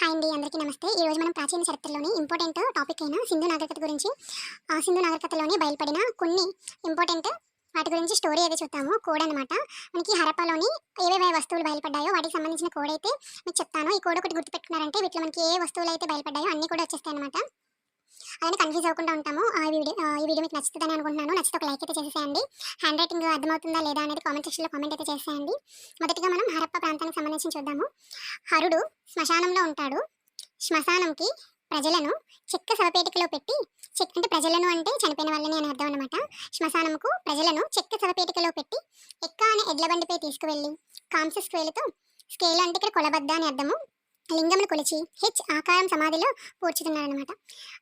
Hi అండి అందరికీ నమస్తే. ఈ రోజు మనం ప్రాచీన చరిత్రలోని ఇంపార్టెంట్ టాపిక్ అయిన సింధు నాగరికత గురించి ఆ సింధు నాగరికతలోని బయలుపడిన కొన్ని ఇంపార్టెంట్ వాటి గురించి స్టోరీ అయితే చూద్దాము. కోడ్ అనమాట మనకి హరపాలోని ఏవేవే వస్తువులు బయలుపడ్డాయో వాటికి సంబంధించిన కోడ్ అయితే మీకు చెప్తాను. ఈ కోడ్ ఒకటి గుర్తుపెట్టుకున్నారంటే వీటిలో మనకి ఏ వస్తువులు అయితే బయలుపడ్డాయో అన్ని కూడా వచ్చేస్తాయి అనమాట అలానే కన్ఫ్యూజ్ అవ్వకుండా ఉంటాము. ఆ వీడియో ఆ, ఈ వీడియో మీకు నచ్చుతుందని అనుకుంటున్నాను. నచ్చితే ఒక లైక్ అయితే చేసేయండి హ్యాండ్ రైటింగ్ అర్థమవుతుందా లేదా అనేది కామెంట్ సెక్షన్లో కామెంట్ అయితే చేసేయండి. మొదటిగా మనం హరప్ప ప్రాంతానికి సంబంధించి చూద్దాము. హరుడు శ్మశానంలో ఉంటాడు. శ్మశానంకి ప్రజలను చెక్క శవపేటికలో పెట్టి చెక్ అంటే ప్రజలను అంటే చనిపోయిన వాళ్ళని అని అర్థం అనమాట శ్మశానంకు ప్రజలను చెక్క శవపేటికలో పెట్టి ఎక్క అనే ఎడ్ల బండిపై తీసుకువెళ్ళి కాంస స్కేలుతో స్కేల్ అంటే ఇక్కడ కొలబద్ద అని అర్థము. లింగమును కొలిచి హెచ్ ఆకారం సమాధిలో పూడ్చుతున్నారనమాట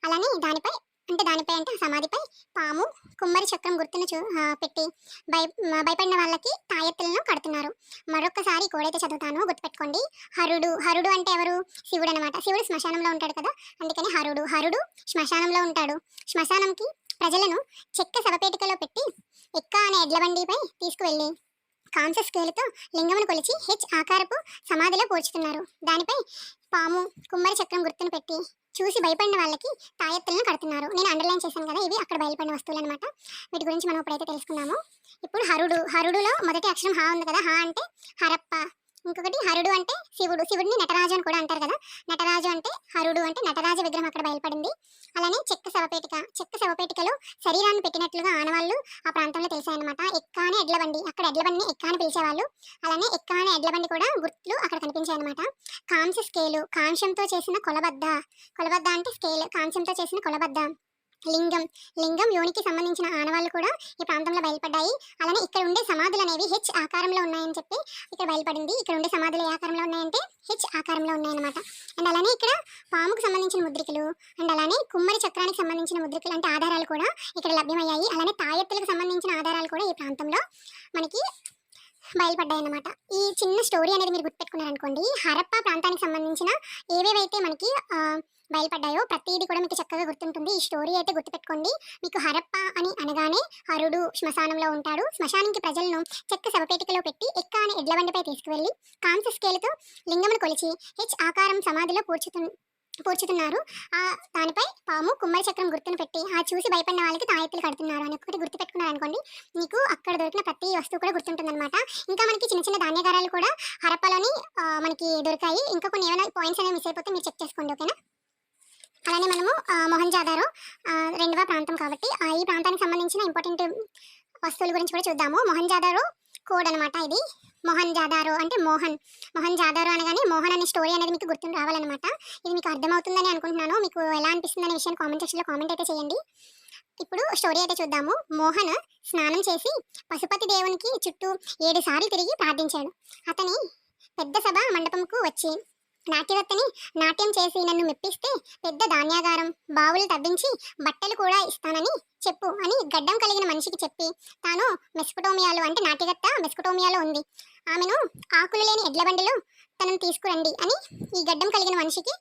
అలానే దానిపై అంటే దానిపై అంటే సమాధిపై పాము కుమ్మరి చక్రం గుర్తును చూ పెట్టి భయ భయపడిన వాళ్ళకి తాయెత్తులను కడుతున్నారు. మరొకసారి కోడైతే చదువుతాను గుర్తుపెట్టుకోండి. హరుడు హరుడు అంటే ఎవరు? శివుడు అనమాట శివుడు శ్మశానంలో ఉంటాడు కదా అందుకని హరుడు. హరుడు శ్మశానంలో ఉంటాడు. శ్మశానంకి ప్రజలను చెక్క శవపేటికలో పెట్టి ఎక్క అనే ఎడ్ల బండిపై తీసుకువెళ్ళి కాంస స్కేలుతో లింగమును కొలిచి హెచ్ ఆకారపు సమాధిలో పూడ్చుతున్నారు దానిపై పాము కుమ్మరి చక్రం గుర్తును పెట్టి చూసి భయపడిన వాళ్ళకి తాయెత్తులను కడుతున్నారు. నేను అండర్లైన్ చేశాను కదా ఇవి అక్కడ బయలుపడిన వస్తువులు అనమాట వీటి గురించి మనం ఇప్పుడైతే తెలుసుకున్నాము ఇప్పుడు హరుడు హరుడులో మొదటి అక్షరం హా ఉంది కదా హా అంటే హరప్ప ఇంకొకటి హరుడు అంటే శివుడు. శివుడిని నటరాజు అని కూడా అంటారు కదా. నటరాజు అంటే హరుడు అంటే నటరాజు విగ్రహం అక్కడ బయలుపడింది. అలానే చెక్క శవపేటిక. చెక్క శవపేటికలో శరీరాన్ని పెట్టినట్లుగా ఆనవాళ్ళు ఆ ప్రాంతంలో తెలిసాయన్నమాట. ఎక్క ఎడ్లబండి. అక్కడ ఎడ్లబండిని ఎక్కాని పిలిచేవాళ్ళు. అలానే ఎక్కానే ఎడ్లబండి కూడా గుర్తులు అక్కడ కనిపించాయన్నమాట. కాంస స్కేలు కాంశంతో చేసిన కొలబద్ద. కొలబద్ద అంటే స్కేల్ కాంశంతో చేసిన కొలబద్ద. లింగం. లింగం యోనికి సంబంధించిన ఆనవాళ్ళు కూడా ఈ ప్రాంతంలో బయలుపడ్డాయి. అలానే ఇక్కడ ఉండే సమాధులు అనేవి హెచ్ ఆకారంలో ఉన్నాయని చెప్పి ఇక్కడ బయలుపడింది. ఇక్కడ ఉండే సమాధులు ఏ ఆకారంలో ఉన్నాయంటే హెచ్ ఆకారంలో ఉన్నాయన్నమాట. అండ్ అలానే ఇక్కడ పాముకు సంబంధించిన ముద్రికలు అండ్ అలానే కుమ్మరి చక్రానికి సంబంధించిన ముద్రికలు అంటే ఆధారాలు కూడా ఇక్కడ లభ్యమయ్యాయి. అలానే తాయెత్తులకు సంబంధించిన ఆధారాలు కూడా ఈ ప్రాంతంలో మనకి బయలుపడ్డాయి అన్నమాట ఈ చిన్న స్టోరీ అనేది మీరు గుర్తుపెట్టుకున్నారనుకోండి. హరప్ప ప్రాంతానికి సంబంధించిన ఏవేవైతే మనకి బయలుపడ్డాయో ప్రతిదీ కూడా మీకు చక్కగా గుర్తుంటుంది. ఈ స్టోరీ అయితే గుర్తుపెట్టుకోండి. మీకు హరప్ప అని అనగానే హరుడు శ్మశానంలో ఉంటాడు. శ్మశానానికి ప్రజలను చెక్క శవపేటికలో పెట్టి ఎక్క అనే ఎడ్ల బండిపై తీసుకువెళ్ళి కాంస్య స్కేలుతో లింగమును కొలిచి హెచ్ ఆకారం సమాధిలో పూడ్చుతు పూడ్చుతున్నారు. ఆ దానిపై పాము కుమ్మరి చక్రం గుర్తును పెట్టి ఆ చూసి భయపడిన వాళ్ళకి తాయెత్తులు కడుతున్నారు అని ఒకటి గుర్తుపెట్టుకున్నారు అనుకోండి. మీకు అక్కడ దొరికిన ప్రతి వస్తువు కూడా గుర్తుంటుందన్నమాట. ఇంకా మనకి చిన్న చిన్న ధాన్యగారాలు కూడా హరప్పలోని మనకి దొరికాయి. ఇంకా కొన్ని ఏమైనా పాయింట్స్ అనేవి మిస్ అయిపోతే మీరు చెక్ చేసుకోండి ఓకేనా అలానే మనము ఆ, మొహంజాదారో రెండవ ప్రాంతం కాబట్టి ఈ ప్రాంతానికి సంబంధించిన ఇంపార్టెంట్ వస్తువుల గురించి కూడా చూద్దాము. మొహన్జాదారో కోడ్ అనమాట ఇది. మోహన్ జాదారో అంటే మోహన్. మోహన్ జాదారో అనగానే మోహన్ అనే స్టోరీ అనేది మీకు గుర్తు రావాలన్నమాట. ఇది మీకు అర్థమవుతుందని అనుకుంటున్నాను. మీకు ఎలా అనిపిస్తుంది అనే విషయాన్ని కామెంట్ సెక్షన్లో కామెంట్ అయితే చేయండి. ఇప్పుడు స్టోరీ అయితే చూద్దాము. మోహన్ స్నానం చేసి పశుపతి దేవునికి చుట్టూ ఏడు సార్లు తిరిగి ప్రార్థించాడు. అతని పెద్ద సభ మండపంకు వచ్చి నాట్యవత్తని నాట్యం చేసి నన్ను మెప్పిస్తే పెద్ద ధాన్యాగారం. బావులు తవ్వించి బట్టలు కూడా ఇస్తానని చెప్పు అని గడ్డం కలిగిన మనిషికి చెప్పి తాను మెస్కుటోమియాలో అంటే నాట్యగత్త మెస్కుటోమియాలో ఉంది. ఆమెను ఆకులు లేని ఎడ్ల బండిలో తనను తీసుకురండి అని ఈ గడ్డం కలిగిన మనిషికి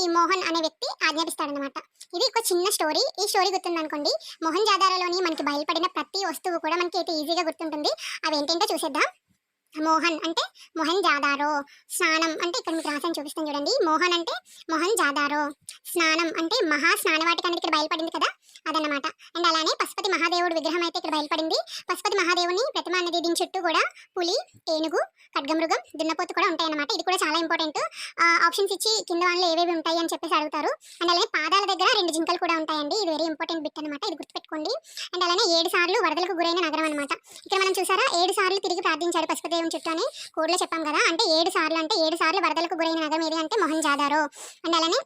ఈ మోహన్ అనే వ్యక్తి ఆజ్ఞాపిస్తాడనమాట ఇది ఒక చిన్న స్టోరీ. ఈ స్టోరీ గుర్తుందనుకోండి. మోహన్ జాదారాలోని మనకి బయలుపడిన ప్రతి వస్తువు కూడా మనకి అయితే ఈజీగా గుర్తుంటుంది. అవి ఏంటంటే చూసేద్దాం. మోహన్ అంటే మొహన్ జాదారో. స్నానం అంటే ఇక్కడ మీకు రాసాను చూపిస్తాను చూడండి. మోహన్ అంటే మొహన్ జాదారో. స్నానం అంటే మహా స్నానవాటిక అనేది ఇక్కడ బయలుపడింది కదా అదన్నమాట. అండ్ అలానే పశుపతి మహాదేవుడు విగ్రహం అయితే ఇక్కడ బయలుపడింది. పశుపతి మహాదేవుని ప్రతిమ అనేది దీని చుట్టూ కూడా పులి ఏనుగు ఖడ్గమృగం దున్నపోతు కూడా ఉంటాయన్నమాట. ఇది కూడా చాలా ఇంపార్టెంట్ ఆప్షన్స్ ఇచ్చి కింద వాళ్ళు ఏవేవి ఉంటాయి అని చెప్పేసి అడుగుతారు. అండ్ అలానే పాదాల దగ్గర రెండు జింకలు కూడా ఉంటాయండి. ఇది వెరీ ఇంపార్టెంట్ బిట్ అనమాట ఇది చెప్పుకోండి అండ్ అలానే ఏడు సార్లు వరదలకు గురైన నగరం అనమాట ఇక్కడ మనం చూసారా? ఏడు సార్లు తిరిగి ప్రార్థించారు పశుపతి చుట్టూ అని కోడ్లో చెప్పాం కదా. అంటే ఏడు సార్లు అంటే ఏడు సార్లు వరదలకు గురైన నగరం ఏది అంటే మొహన్ జాదారో అండ్ అలానే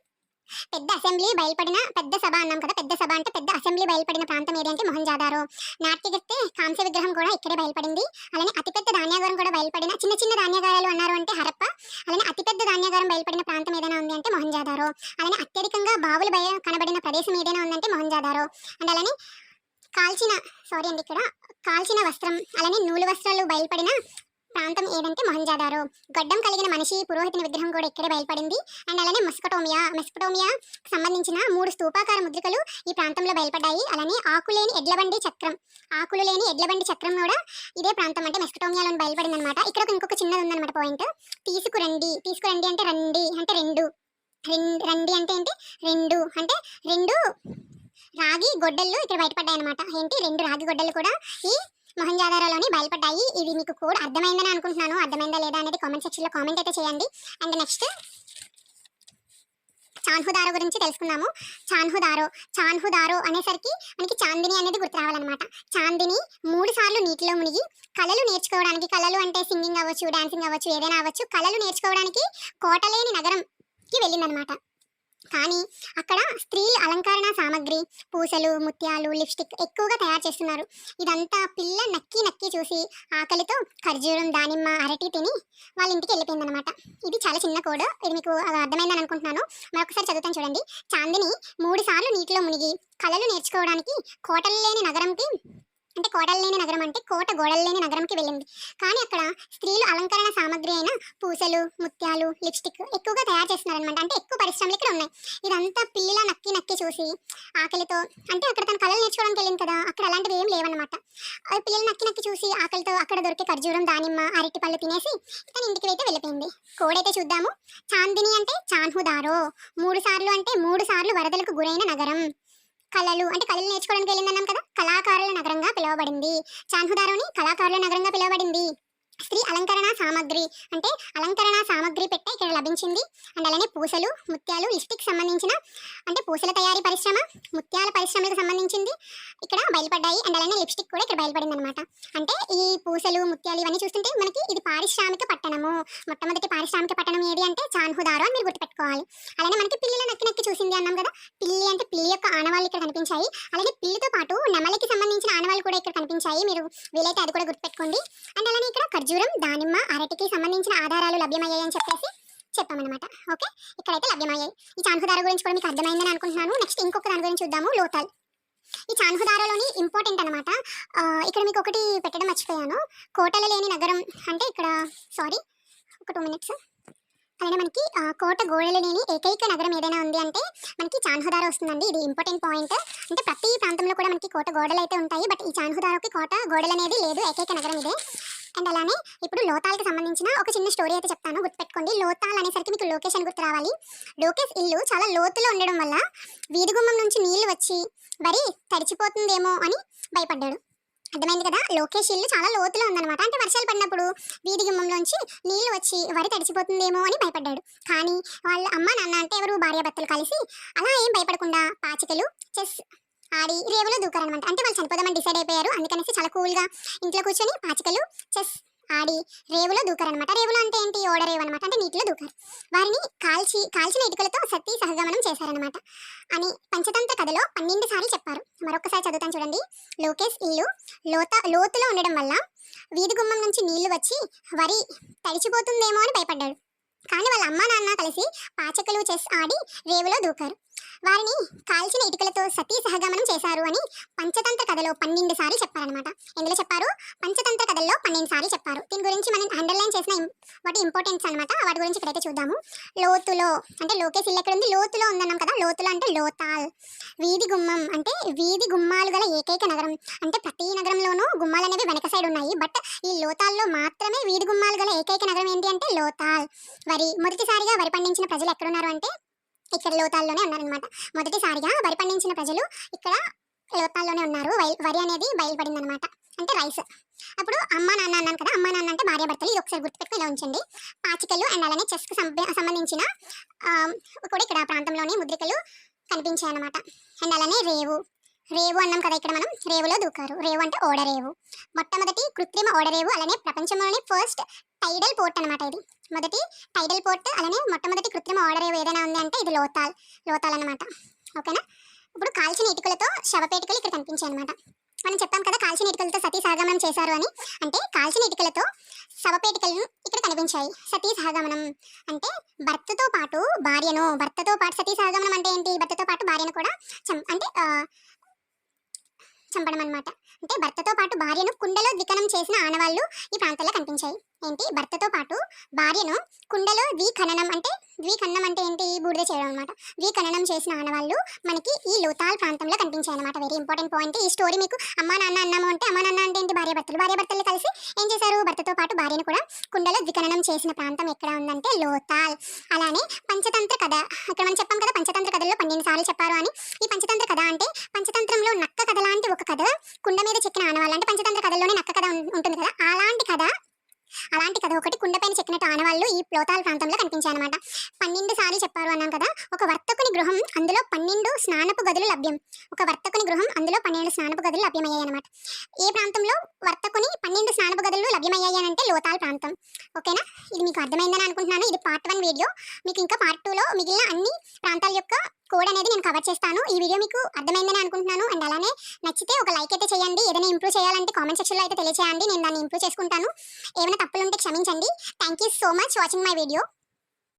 పెద్ద అసెంబ్లీ బయలుపడిన పెద్ద సభ అన్నాం కదా. పెద్ద సభ అంటే పెద్ద అసెంబ్లీ బయలుపడిన ప్రాంతం ఏది అంటే మొహన్ జాదారో నాట్యగత్తే కాంస్య విగ్రహం కూడా ఇక్కడే బయలుపడింది. అలానే అతిపెద్ద ధాన్యాగారం కూడా బయలుపడిన చిన్న చిన్న ధాన్యాగారాలు అన్నారు అంటే హరప్ప. అలానే అతిపెద్ద ధాన్యాగారం బయలుపడిన ప్రాంతం ఏదైనా ఉంది అంటే మొహన్ జాదారో అలానే అత్యధికంగా బావులు బయ కనబడిన ప్రదేశం ఏదైనా ఉందంటే మొహన్ జాదారో అండ్ అలానే కాల్చిన సారీ అండి ఇక్కడ కాల్చిన వస్త్రం అలానే నూలు వస్త్రాలు బయలుపడిన ప్రాంతం ఏదంటే మొహంజాదారో. గడ్డం కలిగిన మనిషి పురోహితుని విగ్రహం కూడా ఇక్కడే బయలుపడింది. అండ్ అలానే మెస్కటోమియా మెస్కటోమియా సంబంధించిన మూడు స్తూపాకార ముద్రికలు ఈ ప్రాంతంలో బయలుపడ్డాయి. అలానే ఆకులేని ఎడ్లబండి చక్రం ఆకులు లేని ఎడ్లబండి చక్రం కూడా ఇదే ప్రాంతం అంటే మెస్కటోమియాలో బయలుపడింది అనమాట ఇక్కడ ఒక ఇంకొక చిన్నది ఉందన్నమాట పాయింట్ తీసుకురండి తీసుకురండి అంటే రండి అంటే రెండు. రెండు రండి అంటే ఏంటి? రెండు అంటే రెండు రాగి గొడ్డళ్ళు ఇక్కడ బయటపడ్డాయి అనమాట ఏంటి? రెండు రాగి గొడ్డలు కూడా ఈ మొహంజాదారాలోని బయలుపడ్డాయి ఇది మీకు కోడ్ అర్థమైందని అనుకుంటున్నాను. అర్థమైందా లేదా అనేది కామెంట్ సెక్షన్లో కామెంట్ అయితే చేయండి. అండ్ నెక్స్ట్ చాన్హుదారో గురించి తెలుసుకుందాము. చాన్హుదారో చాన్హుదారో అనేసరికి మనకి చాందిని అనేది గుర్తు రావాలన్నమాట. చాందిని మూడు సార్లు నీటిలో మునిగి కళలు నేర్చుకోవడానికి కళలు అంటే సింగింగ్ అవ్వచ్చు డాన్సింగ్ అవ్వచ్చు ఏదైనా అవ్వచ్చు కళలు నేర్చుకోవడానికి కోటలేని నగరంకి వెళ్ళిందనమాట కానీ అక్కడ స్త్రీలు అలంకరణ సామాగ్రి పూసలు ముత్యాలు లిప్స్టిక్ ఎక్కువగా తయారు చేస్తున్నారు. ఇదంతా పిల్ల నక్కి నక్కి చూసి ఆకలితో ఖర్జూరం దానిమ్మ అరటి తిని వాళ్ళ ఇంటికి వెళ్ళిపోయిందనమాట ఇది చాలా చిన్న కోడ్. ఇది మీకు అది అర్థమైందని అనుకుంటున్నాను. మరొకసారి చదువుతాను చూడండి. చాందిని మూడు సార్లు నీటిలో మునిగి కళలు నేర్చుకోవడానికి కోటలు లేని నగరంకి అంటే కోటలు లేని నగరం అంటే కోట గోడలనే నగరంకి వెళ్ళింది. కానీ అక్కడ స్త్రీలు అలంకరణ సామాగ్రి అయిన పూసలు ముత్యాలు లిప్స్టిక్ ఎక్కువగా తయారు చేస్తున్నారనమాట అంటే ఎక్కువ పరిశ్రమలు ఇక్కడ ఉన్నాయి. ఇదంతా పిల్లిలా నక్కి నక్కి చూసి ఆకలితో అంటే అక్కడ తన కళలు నేర్చుకోవడానికి వెళ్ళింది కదా అక్కడ అలాంటివి ఏం లేవన్నమాట. అది పిల్లలు నక్కి నక్కి చూసి ఆకలితో అక్కడ దొరికే ఖర్జూరం దానిమ్మ అరటి పళ్ళు తినేసి తన ఇంటికి అయితే వెళ్ళిపోయింది. కోడైతే చూద్దాము. చాందిని అంటే చాన్హుదారో. మూడు సార్లు అంటే మూడు సార్లు వరదలకు గురైన నగరం. కళలు అంటే కళలు నేర్చుకోవడానికి వెళ్ళిందన్నాం కదా? కళాకారుల నగరంగా పిలువబడింది. చాన్హుదారోని కళాకారుల నగరంగా పిలువబడింది. స్త్రీ అలంకరణ సామాగ్రి అంటే అలంకరణ సామాగ్రి పెట్టే ఇక్కడ లభించింది. అండ్ అలానే పూసలు ముత్యాలు లిప్స్టిక్ సంబంధించిన అంటే పూసల తయారీ పరిశ్రమ ముత్యాల పరిశ్రమలకు సంబంధించింది. ఇక్కడ బయలుపడ్డాయి. అండ్ అలానే లిప్స్టిక్ కూడా ఇక్కడ బయలుపడింది అనమాట అంటే ఈ పూసలు ముత్యాలు ఇవన్నీ చూస్తుంటే మనకి ఇది పారిశ్రామిక పట్టణము. మొట్టమొదటి పారిశ్రామిక పట్టణం ఏది అంటే చాన్హుదారు అని మీరు గుర్తుపెట్టుకోవాలి. అలానే మనకి పిల్లిల నక్కి నక్కి చూసింది అన్నాం కదా. పిల్లి అంటే పిల్లి యొక్క ఆనవాళ్ళు ఇక్కడ కనిపించాయి. అలానే పిల్లితో పాటు నెమలికి సంబంధించిన ఆనవాళ్ళు కూడా ఇక్కడ కనిపించాయి. మీరు వీలైతే అది కూడా గుర్తుపెట్టుకోండి. అండ్ అలానే ఇక్కడ ఖర్జూరం దానిమ్మ అరటికి సంబంధించిన ఆధారాలు లభ్యమయ్యాయి అని చెప్పేసి చెప్పామన్నమాట. ఓకే? ఇక్కడైతే లభ్యమయ్యాయి. ఈ చాన్హుదార గురించి కూడా మీకు అర్థమైందని అనుకుంటున్నాను. నెక్స్ట్ ఇంకొక దాని గురించి చూద్దాము. లోతాల్. ఈ చాన్హుదారోలోని ఇంపార్టెంట్ అనమాట ఇక్కడ మీకు ఒకటి పెట్టడం మర్చిపోయాను. కోటలు లేని నగరం అంటే ఇక్కడ సారీ ఒక టూ మినిట్స్. అలానే మనకి కోట గోడలు లేని ఏకైక నగరం ఏదైనా ఉంది అంటే మనకి చాన్హుదార వస్తుందండి. ఇది ఇంపార్టెంట్ పాయింట్. అంటే ప్రతి ప్రాంతంలో కూడా మనకి కోట గోడలు అయితే ఉంటాయి. బట్ ఈ చాన్హుదారోకి కోట గోడలు అనేది లేదు. ఏకైక నగరం ఇదే. అండ్ అలానే ఇప్పుడు లోతాల్కి సంబంధించిన ఒక చిన్న స్టోరీ అయితే చెప్తాను. గుర్తుపెట్టుకోండి. లోతాల్ అనేసరికి మీకు లొకేషన్ గుర్తు రావాలి లోకేష్ ఇల్లు చాలా లోతులో ఉండడం వల్ల వీధిగుమ్మం నుంచి నీళ్ళు వచ్చి వరి తడిచిపోతుందేమో అని భయపడ్డాడు. అర్థమైంది కదా? లోకేష్ ఇల్లు చాలా లోతులో ఉందన్నమాట. అంటే వర్షాలు పడినప్పుడు వీధి గుమ్మంలోంచి నీళ్ళు వచ్చి వరి తడిచిపోతుందేమో అని భయపడ్డాడు. కానీ వాళ్ళ అమ్మ నాన్న అంటే ఎవరు? భార్యాభర్తలు కలిసి అలా ఏం భయపడకుండా పాచికలు చెస్ ఆడి రేవులో దూకారనమాట. అంటే వాళ్ళు చనిపోదామని డిసైడ్ అయిపోయారు. అందుకనేసి చాలా కూల్గా ఇంట్లో కూర్చొని పాచికలు చెస్ ఆడి రేవులో దూకారనమాట. రేవులో అంటే ఏంటి? ఓడరేవు అనమాట అంటే నీటిలో దూకారు. వారిని కాల్చి కాల్చిన ఇటుకలతో సతీ సహగమనం చేశారనమాట. అని పంచతంత్ర కథలో పన్నెండు సార్లు చెప్పారు. మరొకసారి చదువుతాను చూడండి. లోకేష్ ఇల్లు లోత లోతులో ఉండడం వల్ల వీధి గుమ్మం నుంచి నీళ్ళు వచ్చి వరి తడిచిపోతుందేమో అని భయపడ్డాడు. కానీ వాళ్ళ అమ్మ నాన్న కలిసి పాచకలు చెస్ ఆడి రేవులో దూకారు. వారిని కాల్చిన ఇటుకలతో సతీ సహగమనం చేశారు అని పంచతంత్ర కథలో పన్నెండు సార్లు చెప్పారనమాట ఎందులో చెప్పారు? పంచతంత్ర కథల్లో పన్నెండు సార్లు చెప్పారు. దీని గురించి మనం అండర్లైన్ చేసిన వాటి ఇంపార్టెన్స్ అనమాట వాటి గురించి ఇక్కడైతే చూద్దాము. లోతులో అంటే లోకేష్ ఇల్లు ఎక్కడ ఉంది లోతులో ఉందన్నాం కదా. లోతులో అంటే లోతాల్. వీధి గుమ్మం అంటే వీధి గుమ్మాలు గల ఏకైక నగరం. అంటే ప్రతి నగరంలోనూ గుమ్మాలు అనేవి వెనక సైడ్ ఉన్నాయి. బట్ ఈ లోతాల్లో మాత్రమే వీధి గుమ్మాలు గల ఏకైక నగరం ఏంటి అంటే లోతాల్. వరి మొదటిసారిగా వరి పండించిన ప్రజలు ఎక్కడున్నారు అంటే ఇక్కడ లోతాల్లోనే ఉన్నారనమాట మొదటిసారిగా వరి పండించిన ప్రజలు ఇక్కడ లోతాల్లోనే ఉన్నారు. వరి అనేది బయలుపడింది అనమాట అంటే రైస్ అప్పుడు అమ్మ నాన్న అన్నాను కదా అమ్మ నాన్న అంటే భార్య భర్తలు ఇది ఒకసారి గుర్తుపెట్టుకుని ఇలా ఉంచండి. పాచికలు అండ్ అలానే చెస్కు సంబంధించిన కూడా ఇక్కడ ప్రాంతంలోనే ముద్రికలు కనిపించాయి అనమాట అండ్ అలానే రేవు. రేవు అన్నాం కదా ఇక్కడ మనం రేవులో దూకారు. రేవు అంటే ఓడరేవు మొట్టమొదటి కృత్రిమ ఓడరేవు అలానే ప్రపంచంలోనే ఫస్ట్ టైడల్ పోర్ట్ అనమాట ఇది. మొదటి టైడల్ పోర్ట్ అలానే మొట్టమొదటి కృత్రిమ ఓడరేవు ఏదైనా ఉంది అంటే ఇది లోతాల్ లోతాల్ అనమాట ఓకేనా? ఇప్పుడు కాల్చిన ఇటుకలతో శవపేటికలు ఇక్కడ కనిపించాయి అనమాట మనం చెప్పాం కదా కాల్చిన ఇటుకలతో సతీ సహగమనం చేశారు అని. అంటే కాల్చిన ఇటుకలతో శవపేటికలను ఇక్కడ కనిపించాయి. సతీ సహగమనం అంటే భర్తతో పాటు భార్యను భర్తతో పాటు సతీ సహగమనం అంటే ఏంటి? భర్తతో పాటు భార్యను కూడా చం అంటే చంపడం అనమాట అంటే భర్తతో పాటు భార్యను కుండలో దికనం చేసిన ఆనవాళ్ళు ఈ ప్రాంతంలో కనిపించాయి. ఏంటి? భర్తతో పాటు భార్యను కుండలో ద్విఖననం అంటే ద్విఖననం అంటే ఏంటి? బూడిద చేయడం అనమాట ద్విఖననం చేసిన ఆనవాళ్ళు మనకి ఈ లోతాల్ ప్రాంతంలో కనిపించాయి అనమాట వెరీ ఇంపార్టెంట్ పాయింట్ ఈ స్టోరీ మీకు అమ్మా నాన్న అన్నాము అంటే అమ్మా నాన్న అంటే ఏంటి? భార్య భర్తలు. భార్య భర్తలు కలిసి ఏం చేశారు? భర్తతో పాటు భార్యను కూడా కుండలో ద్విఖననం చేసిన ప్రాంతం ఎక్కడ ఉందంటే లోతాల్. అలానే పంచతంత్ర కథ. ఇక్కడ మనం చెప్పాం కదా పంచతంత్ర కథల్లో పన్నెండు సార్లు చెప్పారు అని. ఈ పంచతంత్ర కథ అంటే పంచతంత్రంలో నక్క కథ లాంటి ఒక కథ. కుండ మీద చెక్కిన ఆనవాళ్ళు. అంటే పంచతంత్ర కథల్లోనే నక్క కథ ఉంటుంది కదా. అలాంటి కథ. అలాంటి కథ ఒకటి కుండపైన చెక్కినట్టు ఆనవాళ్ళు ఈ ప్లోతాల్ ప్రాంతంలో కనిపించాయన్నమాట. పన్నెండు అన్నాం కదా ఒక వర్తకుని గృహం అందులో పన్నెండు స్నానపు గదులు లభ్యం. ఒక వర్తకుని గృహం అందులో పన్నెండు స్నానపు గదులు లభ్యమయ్యాయి అనమాట ఏ ప్రాంతంలో వర్తకుని పన్నెండు స్నానపు గదులు లభ్యమయ్యాయి అంటే లోతాల్ ప్రాంతం. ఓకేనా? ఇది మీకు అర్థమైందని అనుకుంటున్నాను. ఇది పార్ట్ వన్ వీడియో మీకు ఇంకా పార్ట్ టూలో మిగిలిన అన్ని ప్రాంతాల యొక్క కోడ్ అనేది నేను కవర్ చేస్తాను. ఈ వీడియో మీకు అర్థమైందని అనుకుంటున్నాను. అండ్ అలానే నచ్చితే ఒక లైక్ అయితే చేయండి. ఏదైనా ఇంప్రూవ్ చేయాలంటే కామెంట్ సెక్షన్లో అయితే తెలియచేయండి. నేను దాన్ని ఇంప్రూవ్ చేసుకుంటాను. ఏమైనా తప్పులు ఉంటే క్షమించండి thank you so much watching my video